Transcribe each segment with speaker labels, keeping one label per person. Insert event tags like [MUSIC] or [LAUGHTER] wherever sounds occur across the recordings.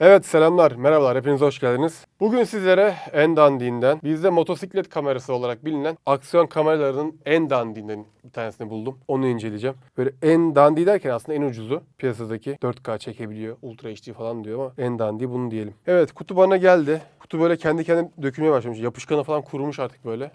Speaker 1: Evet selamlar, merhabalar, hepiniz hoş geldiniz. Bugün sizlere en dandiğinden, bizde motosiklet kamerası olarak bilinen aksiyon kameralarının en dandiğinden bir tanesini buldum. Onu inceleyeceğim. Böyle en dandiği derken aslında en ucuzu piyasadaki 4K çekebiliyor, Ultra HD falan diyor ama en dandiği bunu diyelim. Evet kutu bana geldi. Kutu böyle kendi kendine dökülmeye başlamış. Yapışkanı falan kurumuş artık böyle.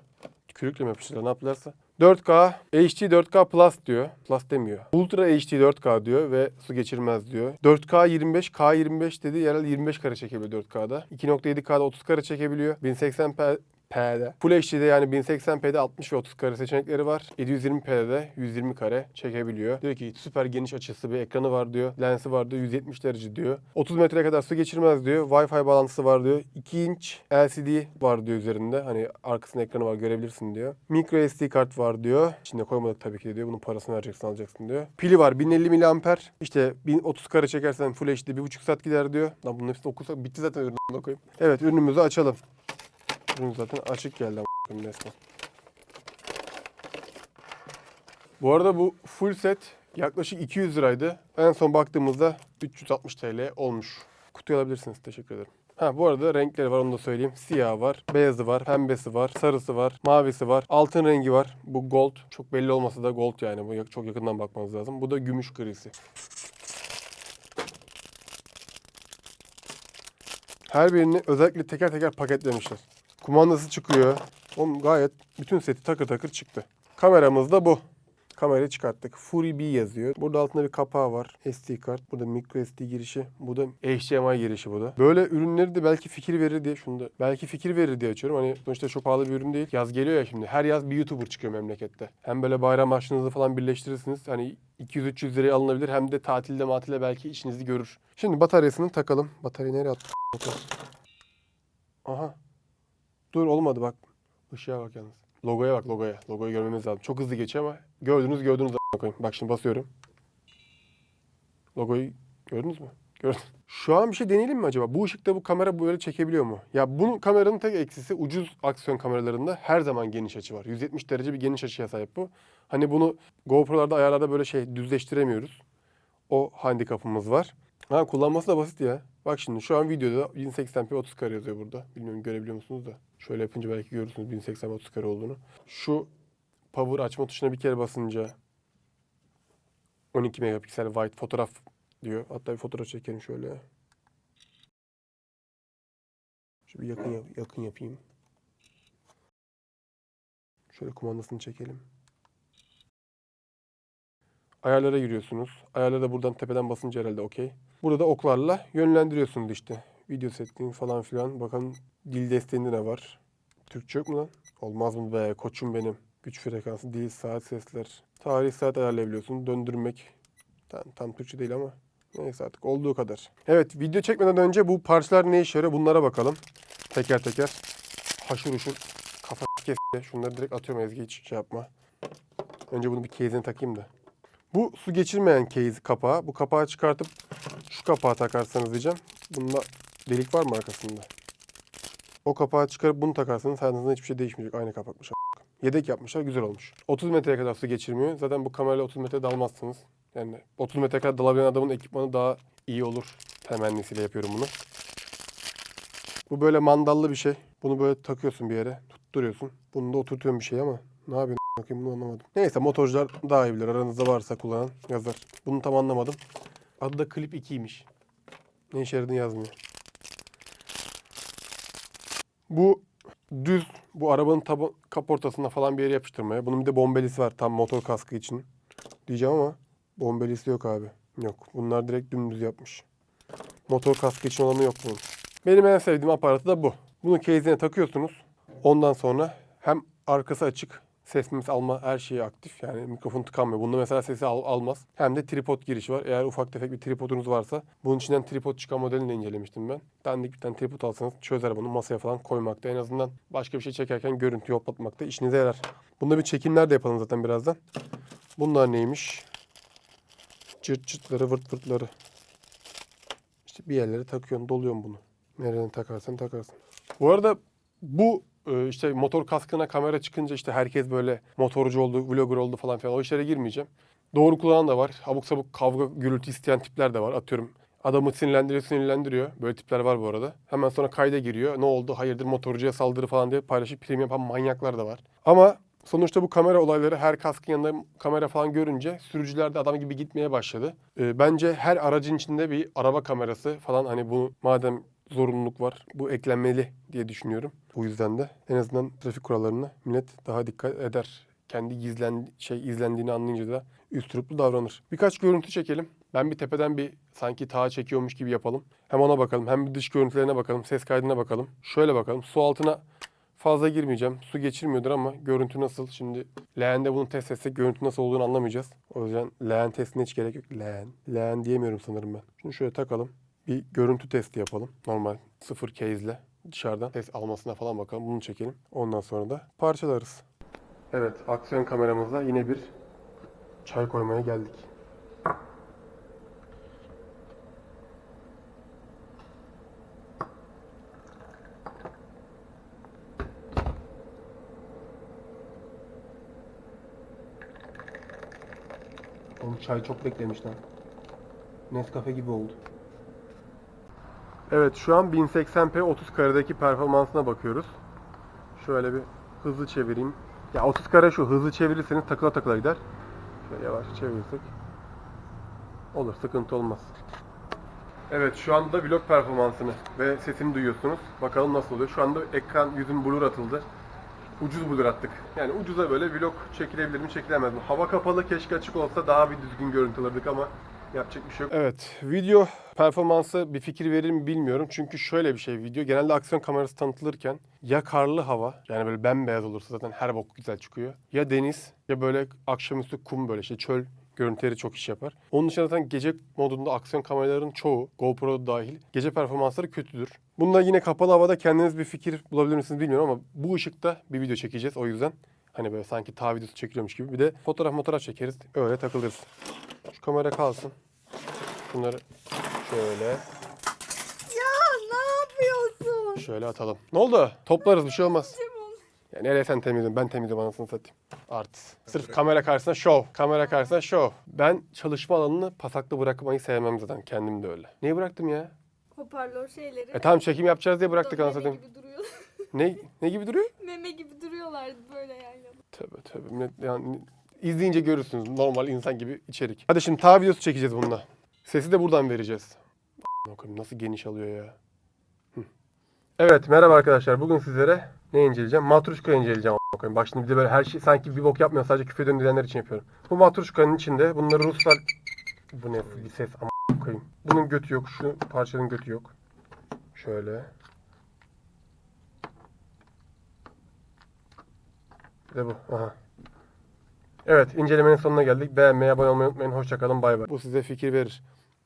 Speaker 1: Kürükle mi yapıştırıyor ne yaptılarsa. 4K, HD 4K Plus diyor. Plus demiyor. Ultra HD 4K diyor ve su geçirmez diyor. 4K 25, K25 dedi. Yerel 25 kare çekebiliyor 4K'da. 2.7K'da 30 kare çekebiliyor. 1080p P'de. Full HD'de yani 1080p'de 60 ve 30 kare seçenekleri var. 720p'de 120 kare çekebiliyor. Diyor ki süper geniş açısı bir ekranı var diyor. Lensi var diyor. 170 derece diyor. 30 metreye kadar su geçirmez diyor. Wi-Fi bağlantısı var diyor. 2 inç LCD var diyor üzerinde. Hani arkasında ekranı var görebilirsin diyor. Micro SD kart var diyor. İçinde koymadık tabii ki de diyor. Bunun parasını vereceksin alacaksın diyor. Pili var 1050 mAh. İşte 1030 kare çekersen Full HD 1.5 saat gider diyor. Lan bunun hepsini okursak bitti zaten ürünü koyayım. Evet ürünümüzü açalım. Ürün zaten açık geldi ama [LAUGHS] resmen. Bu arada bu full set yaklaşık 200 liraydı. En son baktığımızda 360 TL olmuş. Kutuyu alabilirsiniz. Teşekkür ederim. Ha bu arada renkleri var onu da söyleyeyim. Siyahı var, beyazı var, pembesi var, sarısı var, mavisi var, altın rengi var. Bu gold. Çok belli olmasa da gold yani. Bu çok yakından bakmanız lazım. Bu da gümüş grisi. Her birini özellikle teker teker paketlemişler. Kumandası çıkıyor. Oğlum gayet bütün seti takır takır çıktı. Kameramız da bu. Kamerayı çıkarttık. Fury B yazıyor. Burada altında bir kapağı var. SD kart. Burada micro SD girişi. Bu da HDMI girişi bu da. Böyle ürünleri de belki fikir verir diye şunu da belki fikir verir diye açıyorum. Hani sonuçta çok pahalı bir ürün değil. Yaz geliyor ya şimdi. Her yaz bir YouTuber çıkıyor memlekette. Hem böyle bayram harçlığınızı falan birleştirirsiniz. Hani 200-300 liraya alınabilir. Hem de tatilde matilde belki işinizi görür. Şimdi bataryasını takalım. Bataryayı nereye attık? Aha. Dur olmadı bak. Işığa bak yalnız. Logoya bak logoya. Logoyu görmemiz lazım. Çok hızlı geçiyor ama gördünüz gördünüz koyayım. Bak şimdi basıyorum. Logoyu gördünüz mü? Gördüm. Şu an bir şey deneyelim mi acaba? Bu ışıkta bu kamera böyle çekebiliyor mu? Ya bunun kameranın tek eksisi ucuz aksiyon kameralarında her zaman geniş açı var. 170 derece bir geniş açıya sahip bu. Hani bunu GoPro'larda ayarlarda böyle şey düzleştiremiyoruz. O handikapımız var. Ha kullanması da basit ya. Bak şimdi şu an videoda 1080p 30 kare yazıyor burada. Bilmiyorum görebiliyor musunuz da. Şöyle yapınca belki görürsünüz 1080p 30 kare olduğunu. Şu power açma tuşuna bir kere basınca 12 megapiksel wide fotoğraf diyor. Hatta bir fotoğraf çekelim şöyle. Bir yakın yakın yapayım. Şöyle kumandasını çekelim. Ayarlara giriyorsunuz. Ayarlara buradan tepeden basınca herhalde okey. Burada da oklarla yönlendiriyorsunuz işte. Video setting falan filan. Bakalım dil desteğinde ne var? Türkçe yok mu lan? Olmaz mı be koçum benim. Güç frekansı, dil, saat, sesler. Tarih saat ayarlayabiliyorsun. Döndürmek. Tam, tam Türkçe değil ama. Neyse artık olduğu kadar. Evet video çekmeden önce bu parçalar ne işe yarıyor bunlara bakalım. Teker teker. Haşır uşur. Kafa kes. Şunları direkt atıyorum Ezgi hiç şey yapma. Önce bunu bir case'ine takayım da. Bu su geçirmeyen case kapağı. Bu kapağı çıkartıp şu kapağı takarsanız diyeceğim. Bunda delik var mı arkasında? O kapağı çıkarıp bunu takarsanız hayatınızda hiçbir şey değişmeyecek. Aynı kapakmış. Yedek yapmışlar. Güzel olmuş. 30 metreye kadar su geçirmiyor. Zaten bu kamerayla 30 metre dalmazsınız. Yani 30 metre kadar dalabilen adamın ekipmanı daha iyi olur. Temennisiyle yapıyorum bunu. Bu böyle mandallı bir şey. Bunu böyle takıyorsun bir yere. Tutturuyorsun. Bunu da oturtuyorsun bir şey ama ne yapıyorsun? Bakayım bunu anlamadım. Neyse motorcular daha iyi bilir. Aranızda varsa kullanan yazar. Bunu tam anlamadım. Adı da Clip 2'ymiş. Ne işe yazmıyor. Bu düz bu arabanın taba, kaportasına falan bir yere yapıştırmaya. Bunun bir de bombelisi var tam motor kaskı için. Diyeceğim ama bombelisi yok abi. Yok. Bunlar direkt dümdüz yapmış. Motor kaskı için olanı yok bunun. Benim en sevdiğim aparatı da bu. Bunu case'ine takıyorsunuz. Ondan sonra hem arkası açık, ses mes alma her şeyi aktif. Yani mikrofon tıkanmıyor. Bunda mesela sesi al- almaz. Hem de tripod girişi var. Eğer ufak tefek bir tripodunuz varsa bunun içinden tripod çıkan modelini de incelemiştim ben. Dandik bir tane tripod alsanız çözer bunu masaya falan koymakta. En azından başka bir şey çekerken görüntü hoplatmakta işinize yarar. Bunda bir çekimler de yapalım zaten birazdan. Bunlar neymiş? Çırt çırtları vırt vırtları. İşte bir yerlere takıyorsun, doluyorsun bunu. Nereden takarsan takarsın. Bu arada bu işte motor kaskına kamera çıkınca işte herkes böyle motorcu oldu, vlogger oldu falan filan o işlere girmeyeceğim. Doğru kullanan da var. Abuk sabuk kavga, gürültü isteyen tipler de var. Atıyorum Adamı sinirlendiriyor sinirlendiriyor. Böyle tipler var bu arada. Hemen sonra kayda giriyor. Ne oldu? Hayırdır motorcuya saldırı falan diye paylaşıp prim yapan manyaklar da var. Ama sonuçta bu kamera olayları her kaskın yanında kamera falan görünce sürücüler de adam gibi gitmeye başladı. Ee, bence her aracın içinde bir araba kamerası falan hani bu madem zorunluluk var bu eklenmeli diye düşünüyorum. Bu yüzden de en azından trafik kurallarına millet daha dikkat eder. Kendi gizlen şey izlendiğini anlayınca da üstüruplu davranır. Birkaç görüntü çekelim. Ben bir tepeden bir sanki tağa çekiyormuş gibi yapalım. Hem ona bakalım hem bir dış görüntülerine bakalım. Ses kaydına bakalım. Şöyle bakalım. Su altına fazla girmeyeceğim. Su geçirmiyordur ama görüntü nasıl? Şimdi leğende bunu test etsek görüntü nasıl olduğunu anlamayacağız. O yüzden leğen testine hiç gerek yok. Leğen. Leğen diyemiyorum sanırım ben. Şunu şöyle takalım. Bir görüntü testi yapalım. Normal sıfır case'le dışarıdan ses almasına falan bakalım. Bunu çekelim. Ondan sonra da parçalarız. Evet, aksiyon kameramızla yine bir çay koymaya geldik. Oğlum çay çok beklemiş lan. Nescafe gibi oldu. Evet şu an 1080p 30 karedeki performansına bakıyoruz. Şöyle bir hızlı çevireyim. Ya 30 kare şu hızlı çevirirseniz takıla takıla gider. Şöyle yavaş çevirirsek. Olur sıkıntı olmaz. Evet şu anda vlog performansını ve sesini duyuyorsunuz. Bakalım nasıl oluyor. Şu anda ekran yüzün blur atıldı. Ucuz blur attık. Yani ucuza böyle vlog çekilebilir mi çekilemez mi? Hava kapalı keşke açık olsa daha bir düzgün görüntü alırdık ama yapacak bir şey yok. Evet video performansı bir fikir verir mi bilmiyorum. Çünkü şöyle bir şey video genelde aksiyon kamerası tanıtılırken ya karlı hava yani böyle bembeyaz olursa zaten her bok güzel çıkıyor. Ya deniz ya böyle akşamüstü kum böyle işte çöl görüntüleri çok iş yapar. Onun dışında zaten gece modunda aksiyon kameraların çoğu, GoPro dahil, gece performansları kötüdür. Bunda yine kapalı havada kendiniz bir fikir bulabilir misiniz bilmiyorum ama bu ışıkta bir video çekeceğiz o yüzden. Hani böyle sanki ta videosu çekiliyormuş gibi. Bir de fotoğraf fotoğraf çekeriz. Öyle takılırız. Şu kamera kalsın. Bunları şöyle
Speaker 2: Ya ne yapıyorsun?
Speaker 1: şöyle atalım. Ne oldu? Toplarız bir şey olmaz. Ya nereye sen temizliyorsun? Ben temizliyorum anasını satayım. Artist. Sırf kamera karşısında şov. Kamera karşısında şov. Ben çalışma alanını pasaklı bırakmayı sevmem zaten. Kendim de öyle. Niye bıraktım ya?
Speaker 2: Hoparlör şeyleri.
Speaker 1: E tamam çekim yapacağız diye bıraktık anasını satayım.
Speaker 2: gibi duruyor.
Speaker 1: Ne, ne gibi duruyor?
Speaker 2: meme gibi duruyorlardı böyle yan yana.
Speaker 1: Tövbe. Millet Yani izleyince görürsünüz. Normal insan gibi içerik. Hadi şimdi ta videosu çekeceğiz bununla. Sesi de buradan vereceğiz. Bakayım nasıl geniş alıyor ya. Hı. Evet merhaba arkadaşlar. Bugün sizlere ne inceleyeceğim? Matruşka inceleyeceğim. Bakayım. Bak şimdi bir de böyle her şey sanki bir bok yapmıyor. Sadece küfür ediyorum diyenler için yapıyorum. Bu matruşkanın içinde bunları Ruslar... Bu ne bir ses ama koyayım. Bunun götü yok. Şu parçanın götü yok. Şöyle. De bu. Aha. Evet, incelemenin sonuna geldik. Beğenmeyi, abone olmayı unutmayın. Hoşçakalın, bay bay. Bu size fikir verir.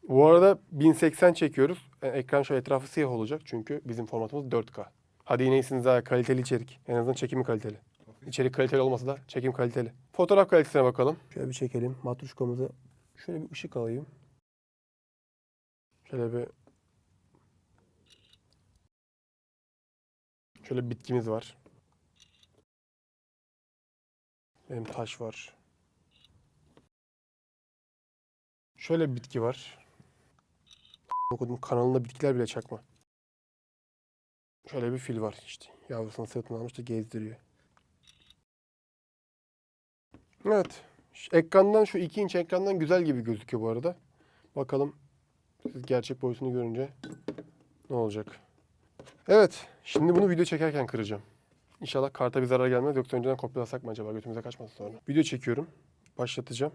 Speaker 1: Bu arada 1080 çekiyoruz. E, ekran şu etrafı siyah olacak çünkü bizim formatımız 4K. Hadi yine iyisiniz ha, kaliteli içerik. En azından çekimi kaliteli. İçerik kaliteli olmasa da çekim kaliteli. Fotoğraf kalitesine bakalım. Şöyle bir çekelim. Matruşkamızı şöyle bir ışık alayım. Şöyle bir Şöyle bir bitkimiz var. Benim taş var. Şöyle bir bitki var. Okudum kanalında bitkiler bile çakma. Şöyle bir fil var işte. Yavrusunu sırtına almış da gezdiriyor. Evet. Ekrandan şu 2 inç ekrandan güzel gibi gözüküyor bu arada. Bakalım siz gerçek boyutunu görünce ne olacak. Evet. Şimdi bunu video çekerken kıracağım. İnşallah karta bir zarar gelmez. Yoksa önceden kopyalasak mı acaba? Götümüze kaçmasın sonra. Video çekiyorum. Başlatacağım.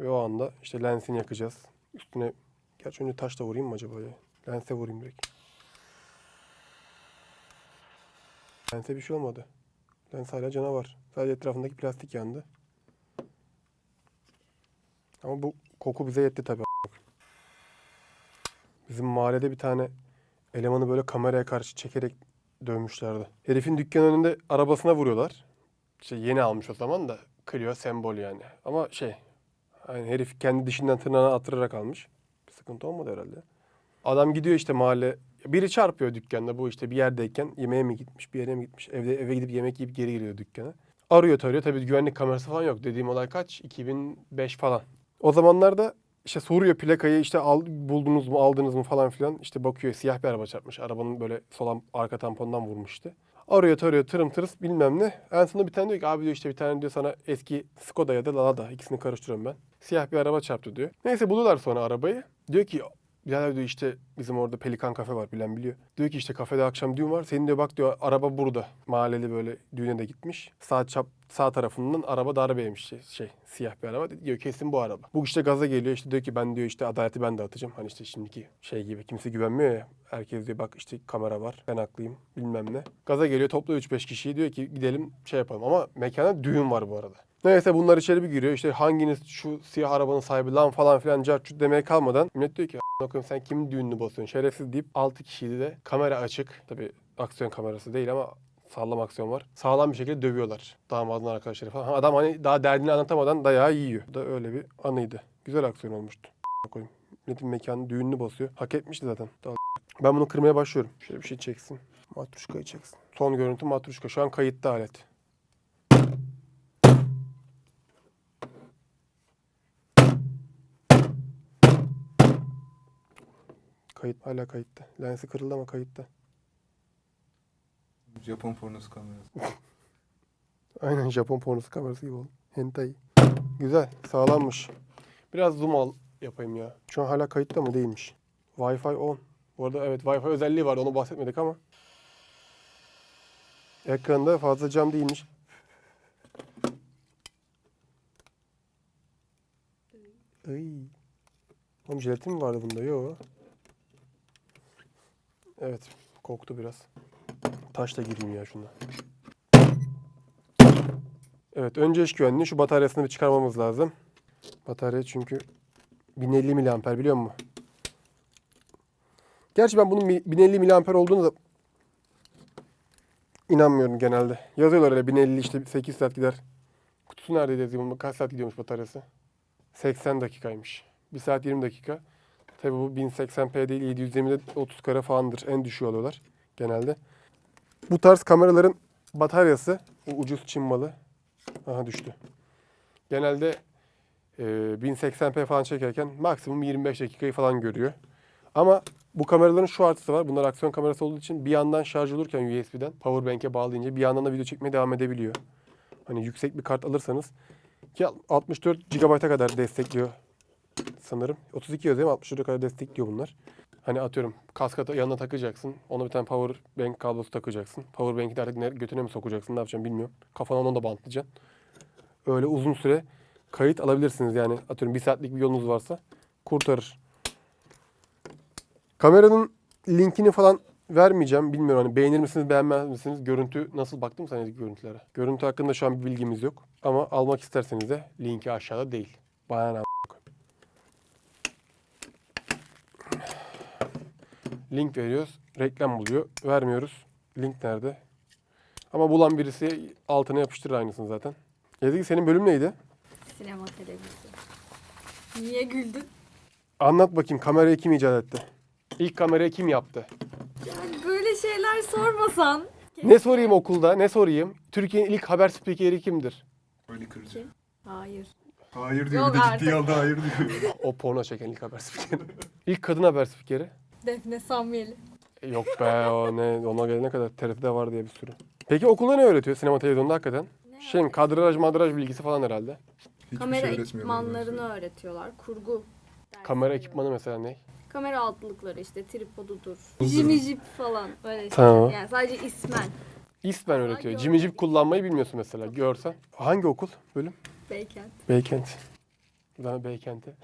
Speaker 1: Ve o anda işte lensini yakacağız. Üstüne gerçi önce taşla vurayım mı acaba ya? Lense vurayım direkt. Lense bir şey olmadı. Lens hala canavar. Sadece etrafındaki plastik yandı. Ama bu koku bize yetti tabii. Bizim mahallede bir tane elemanı böyle kameraya karşı çekerek dövmüşlerdi. Herifin dükkan önünde arabasına vuruyorlar. İşte yeni almış o zaman da Clio sembol yani. Ama şey hani herif kendi dişinden tırnağına attırarak almış. Bir sıkıntı olmadı herhalde. Adam gidiyor işte mahalle. Biri çarpıyor dükkanda bu işte bir yerdeyken yemeğe mi gitmiş bir yere mi gitmiş. Evde eve gidip yemek yiyip geri geliyor dükkana. Arıyor tarıyor tabii güvenlik kamerası falan yok. Dediğim olay kaç? 2005 falan. O zamanlarda İşte soruyor plakayı işte al, buldunuz mu aldınız mı falan filan. İşte bakıyor siyah bir araba çarpmış. Arabanın böyle sola arka tampondan vurmuştu. Arıyor tarıyor tırım tırıs bilmem ne. En sonunda bir tane diyor ki abi diyor işte bir tane diyor sana eski Skoda ya da Lada ikisini karıştırıyorum ben. Siyah bir araba çarptı diyor. Neyse buluyorlar sonra arabayı. Diyor ki Birader diyor işte bizim orada Pelikan kafe var bilen biliyor. Diyor ki işte kafede akşam düğün var. Senin diyor bak diyor araba burada. Mahalleli böyle düğüne de gitmiş. Sağ çap sağ tarafından araba darbe yemiş şey, şey siyah bir araba. Diyor kesin bu araba. Bu işte gaza geliyor işte diyor ki ben diyor işte adaleti ben de atacağım. Hani işte şimdiki şey gibi kimse güvenmiyor ya. Herkes diyor bak işte kamera var ben haklıyım bilmem ne. Gaza geliyor topluyor 3-5 kişiyi diyor ki gidelim şey yapalım. Ama mekana düğün var bu arada. Neyse bunlar içeri bir giriyor. İşte hanginiz şu siyah arabanın sahibi lan falan filan carçut demeye kalmadan millet diyor ki "A**ına koyayım sen kimin düğününü basıyorsun şerefsiz deyip 6 kişiydi de kamera açık. Tabi aksiyon kamerası değil ama sağlam aksiyon var. Sağlam bir şekilde dövüyorlar damadın arkadaşları falan. Adam hani daha derdini anlatamadan dayağı yiyor. Bu da öyle bir anıydı. Güzel aksiyon olmuştu. Koyayım. Milletin mekanı düğününü basıyor. Hak etmişti zaten. Ben bunu kırmaya başlıyorum. Şöyle bir şey çeksin. Matruşkayı çeksin. Son görüntü matruşka. Şu an kayıtta alet. Kayıt hala kayıtta. Lensi kırıldı ama kayıtta.
Speaker 3: Japon pornosu kamerası. [LAUGHS]
Speaker 1: Aynen Japon pornosu kamerası gibi oldu. Hentai. Güzel. Sağlammış. Biraz zoom al yapayım ya. Şu an hala kayıtta mı? Değilmiş. Wi-Fi on. Bu arada evet Wi-Fi özelliği vardı. Onu bahsetmedik ama. Ekranda fazla cam değilmiş. Ay. Oğlum jelatin mi vardı bunda? Yok. Evet. Koktu biraz. Taşla gireyim ya şuna. Evet önce iş güvenliği. Şu bataryasını bir çıkarmamız lazım. Batarya çünkü 1050 miliamper biliyor musun? Gerçi ben bunun mi- 1050 miliamper olduğunu da inanmıyorum genelde. Yazıyorlar öyle 1050 işte 8 saat gider. Kutusu neredeydi yazıyor? Kaç saat gidiyormuş bataryası? 80 dakikaymış. 1 saat 20 dakika. Tabi bu 1080p değil 720'de 30 kare falandır. En düşüğü alıyorlar genelde. Bu tarz kameraların bataryası bu ucuz Çin malı. Aha düştü. Genelde e, 1080p falan çekerken maksimum 25 dakikayı falan görüyor. Ama bu kameraların şu artısı var. Bunlar aksiyon kamerası olduğu için bir yandan şarj olurken USB'den powerbank'e bağlayınca bir yandan da video çekmeye devam edebiliyor. Hani yüksek bir kart alırsanız ki 64 GB'a kadar destekliyor sanırım. 32 yazıyor ama 64'e kadar destekliyor bunlar. Hani atıyorum kaska yanına takacaksın. Ona bir tane power bank kablosu takacaksın. Power bank'i de artık ne, götüne mi sokacaksın ne yapacaksın bilmiyorum. Kafana onu da bantlayacaksın. Öyle uzun süre kayıt alabilirsiniz yani. Atıyorum bir saatlik bir yolunuz varsa kurtarır. Kameranın linkini falan vermeyeceğim. Bilmiyorum hani beğenir misiniz beğenmez misiniz? Görüntü nasıl baktım sana görüntülere? Görüntü hakkında şu an bir bilgimiz yok. Ama almak isterseniz de linki aşağıda değil. Bana ne Link veriyoruz. Reklam buluyor. Vermiyoruz. Link nerede? Ama bulan birisi altına yapıştırır aynısını zaten. Ezgi senin bölüm neydi?
Speaker 2: Sinema televizyon. Niye güldün?
Speaker 1: Anlat bakayım kamerayı kim icat etti? İlk kamerayı kim yaptı?
Speaker 2: Yani böyle şeyler sormasan.
Speaker 1: Ne sorayım okulda? Ne sorayım? Türkiye'nin ilk haber spikeri kimdir?
Speaker 3: Ali Kırcı.
Speaker 2: Hayır.
Speaker 3: Hayır diyor
Speaker 2: Yok
Speaker 3: bir de
Speaker 2: artık.
Speaker 3: ciddiye aldı hayır diyor.
Speaker 1: O porno çeken ilk haber spikeri. İlk kadın haber spikeri.
Speaker 2: Defne Samyeli.
Speaker 1: Yok be o ne ona gelene kadar TRT'de var diye bir sürü. Peki okulda ne öğretiyor sinema televizyonda hakikaten?
Speaker 2: Ne
Speaker 1: Şey kadraj madraj bilgisi falan herhalde.
Speaker 3: Hiçbir
Speaker 2: Kamera
Speaker 3: şey öğretmiyorlar
Speaker 2: ekipmanlarını
Speaker 3: böyle.
Speaker 2: öğretiyorlar. Kurgu.
Speaker 1: Kamera
Speaker 2: dersleri.
Speaker 1: ekipmanı mesela ne?
Speaker 2: Kamera altlıkları işte tripodudur. Jimmy Jeep falan öyle şeyler.
Speaker 1: Tamam.
Speaker 2: Yani sadece ismen.
Speaker 1: İsmen öğretiyor. Jimmy Jeep kullanmayı bilmiyorsun mesela görsen. Hangi okul bölüm?
Speaker 2: Beykent.
Speaker 1: Beykent. Buradan Beykent'e.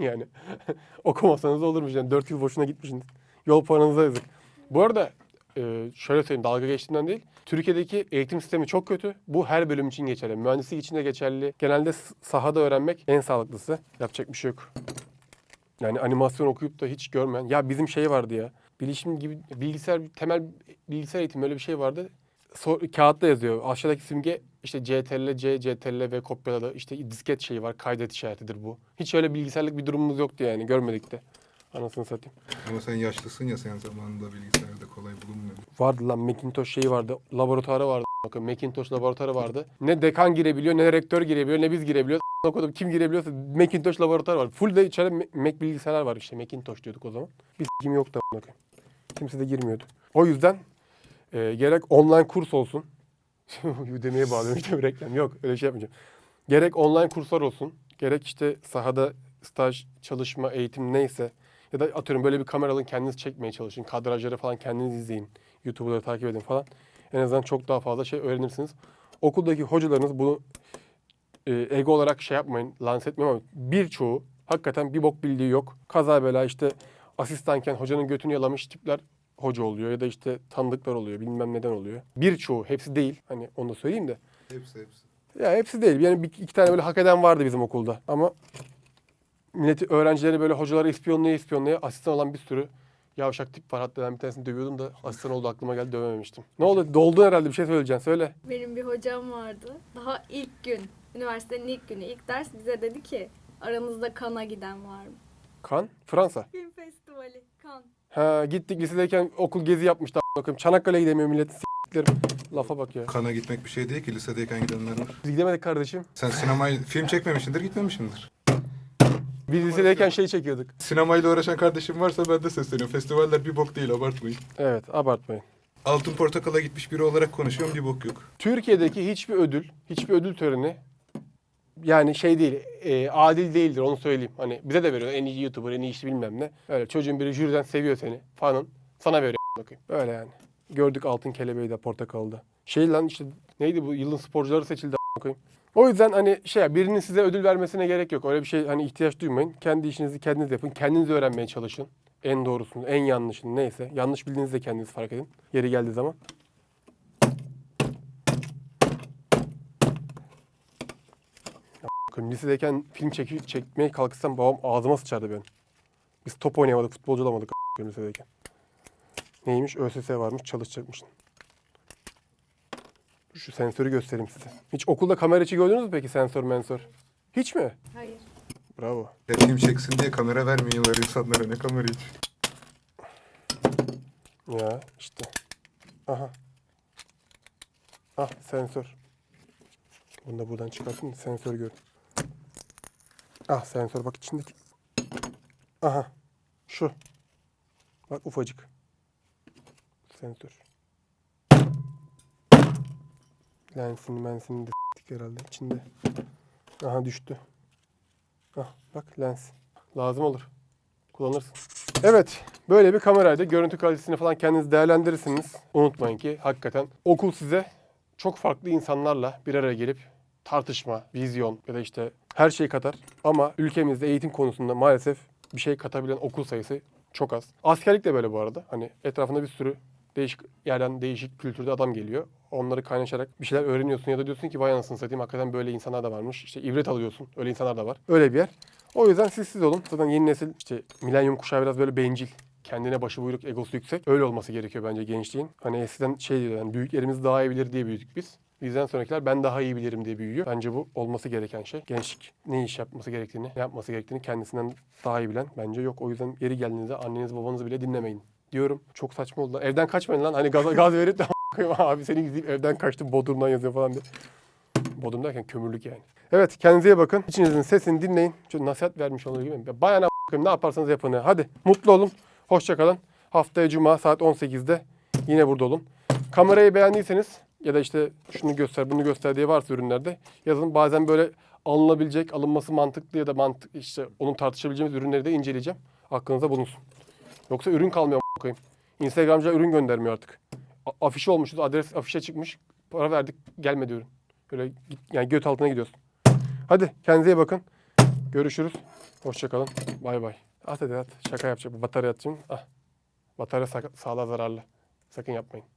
Speaker 1: [LAUGHS] yani [LAUGHS] okumasanız olurmuş yani 4 yıl boşuna gitmişsiniz. Yol paranıza yazık. Bu arada e, şöyle söyleyeyim dalga geçtiğimden değil. Türkiye'deki eğitim sistemi çok kötü. Bu her bölüm için geçerli. Mühendislik için de geçerli. Genelde sahada öğrenmek en sağlıklısı. Yapacak bir şey yok. Yani animasyon okuyup da hiç görmeyen. Ya bizim şey vardı ya. Bilişim gibi bilgisayar temel bilgisayar eğitimi öyle bir şey vardı. So, kağıtta yazıyor. Aşağıdaki simge işte CTRL, C, CTRL ve kopyaladı. İşte disket şeyi var. Kaydet işaretidir bu. Hiç öyle bilgisayarlık bir durumumuz yoktu yani. Görmedik de. Anasını satayım.
Speaker 3: Ama sen yaşlısın ya sen zamanında bilgisayarda kolay bulunmuyor.
Speaker 1: Vardı lan Macintosh şeyi vardı. Laboratuvarı vardı. Bakın Macintosh laboratuvarı vardı. Ne dekan girebiliyor, ne rektör girebiliyor, ne biz girebiliyoruz. okudum. Kim girebiliyorsa Macintosh laboratuvar var. Full de içeride Ma- Mac bilgisayarlar var işte. Macintosh diyorduk o zaman. Bir kim yoktu. Kimse de girmiyordu. O yüzden e, gerek online kurs olsun. Udemy'ye bağlıyorum bir reklam. Yok öyle şey yapmayacağım. Gerek online kurslar olsun. Gerek işte sahada staj, çalışma, eğitim neyse. Ya da atıyorum böyle bir kamera alın kendiniz çekmeye çalışın. Kadrajları falan kendiniz izleyin. YouTuber'ları takip edin falan. En azından çok daha fazla şey öğrenirsiniz. Okuldaki hocalarınız bunu e, ego olarak şey yapmayın, lanse etmeyin ama birçoğu hakikaten bir bok bildiği yok. Kaza bela işte asistanken hocanın götünü yalamış tipler hoca oluyor ya da işte tanıdıklar oluyor bilmem neden oluyor. Birçoğu hepsi değil hani onu da söyleyeyim de.
Speaker 3: Hepsi hepsi.
Speaker 1: Ya hepsi değil. Yani bir, iki tane böyle hak eden vardı bizim okulda. Ama milleti, öğrencileri böyle hocaları ispiyonlaya ispiyonlaya asistan olan bir sürü yavşak tip var. Hatta ben bir tanesini dövüyordum da asistan oldu aklıma geldi dövememiştim. Ne oldu? Doldun herhalde bir şey söyleyeceksin. Söyle.
Speaker 2: Benim bir hocam vardı. Daha ilk gün, üniversitenin ilk günü, ilk ders bize dedi ki aranızda kana giden var mı?
Speaker 1: Kan, Fransa.
Speaker 2: Film festivali, kan.
Speaker 1: Ha gittik lisedeyken okul gezi yapmıştı. Bakayım Çanakkale'ye gidemiyor millet. S**lerim. Lafa bak ya.
Speaker 3: Kana gitmek bir şey değil ki lisedeyken gidenler var.
Speaker 1: Biz gidemedik kardeşim.
Speaker 3: Sen sinemayı film çekmemişsindir gitmemişsindir.
Speaker 1: Biz lisedeyken şey çekiyorduk.
Speaker 3: Sinemayla uğraşan kardeşim varsa ben de sesleniyorum. Festivaller bir bok değil abartmayın.
Speaker 1: Evet abartmayın.
Speaker 3: Altın Portakal'a gitmiş biri olarak konuşuyorum bir bok yok.
Speaker 1: Türkiye'deki hiçbir ödül, hiçbir ödül töreni yani şey değil, e, adil değildir onu söyleyeyim. Hani bize de veriyor en iyi YouTuber, en iyi işte bilmem ne. Öyle çocuğun biri jüriden seviyor seni falan. Sana veriyor bakayım. Öyle yani. Gördük altın kelebeği de portakalda. Şey lan işte neydi bu yılın sporcuları seçildi bakayım. O yüzden hani şey birinin size ödül vermesine gerek yok. Öyle bir şey hani ihtiyaç duymayın. Kendi işinizi kendiniz yapın. Kendiniz öğrenmeye çalışın. En doğrusunu, en yanlışını neyse. Yanlış bildiğinizi de kendiniz fark edin. Yeri geldiği zaman. Lisedeyken film çeki, çekmeye kalksam babam ağzıma sıçardı benim. Biz top oynayamadık, futbolcu olamadık lisedeyken. Neymiş? ÖSS varmış, çalışacakmışsın. Şu sensörü göstereyim size. Hiç okulda kamera içi gördünüz mü peki sensör mensör? Hiç mi?
Speaker 2: Hayır.
Speaker 1: Bravo.
Speaker 3: Film çeksin diye kamera vermiyorlar insanlara ne kamera hiç.
Speaker 1: Ya işte. Aha. Ah sensör. Bunu da buradan çıkartayım da sensör gör. Ah sensör bak içindeki. Aha. Şu. Bak ufacık. Sensör. Lensini mensini de s**tik herhalde içinde. Aha düştü. Ah bak lens. Lazım olur. Kullanırsın. Evet, böyle bir kameraydı. Görüntü kalitesini falan kendiniz değerlendirirsiniz. Unutmayın ki hakikaten okul size çok farklı insanlarla bir araya gelip tartışma, vizyon ya da işte her şey katar. Ama ülkemizde eğitim konusunda maalesef bir şey katabilen okul sayısı çok az. Askerlik de böyle bu arada. Hani etrafında bir sürü değişik yerden değişik kültürde adam geliyor. Onları kaynaşarak bir şeyler öğreniyorsun ya da diyorsun ki vay anasını satayım hakikaten böyle insanlar da varmış. İşte ibret alıyorsun. Öyle insanlar da var. Öyle bir yer. O yüzden siz siz olun. Zaten yeni nesil işte milenyum kuşağı biraz böyle bencil. Kendine başı buyruk, egosu yüksek. Öyle olması gerekiyor bence gençliğin. Hani eskiden şey diyor yani büyüklerimiz daha iyi bilir diye büyüdük biz. Bizden sonrakiler ben daha iyi bilirim diye büyüyor. Bence bu olması gereken şey. Gençlik ne iş yapması gerektiğini, ne yapması gerektiğini kendisinden daha iyi bilen bence yok. O yüzden yeri geldiğinizde annenizi babanızı bile dinlemeyin diyorum. Çok saçma oldu. Evden kaçmayın lan. Hani gaz, gaz verip de [LAUGHS] abi seni izleyip evden kaçtım Bodrum'dan yazıyor falan diye. Bodrum derken kömürlük yani. Evet kendinize bakın. İçinizin sesini dinleyin. Çok nasihat vermiş olur gibi. mi? Bayan ne yaparsanız yapın. ya. Hadi mutlu olun. Hoşça kalın. Haftaya cuma saat 18'de yine burada olun. Kamerayı beğendiyseniz ya da işte şunu göster bunu göster diye varsa ürünlerde yazın. Bazen böyle alınabilecek, alınması mantıklı ya da mantık işte onun tartışabileceğimiz ürünleri de inceleyeceğim. Aklınızda bulunsun. Yoksa ürün kalmıyor koyayım. Instagramcılar ürün göndermiyor artık. A- afişe olmuşuz, adres afişe çıkmış. Para verdik, gelmedi ürün. Böyle yani göt altına gidiyorsun. Hadi kendinize iyi bakın. Görüşürüz. Hoşçakalın. Bay bay. At hadi at. Şaka yapacak. Batarya atacağım. Ah. Batarya sağlığa zararlı. Sakın yapmayın.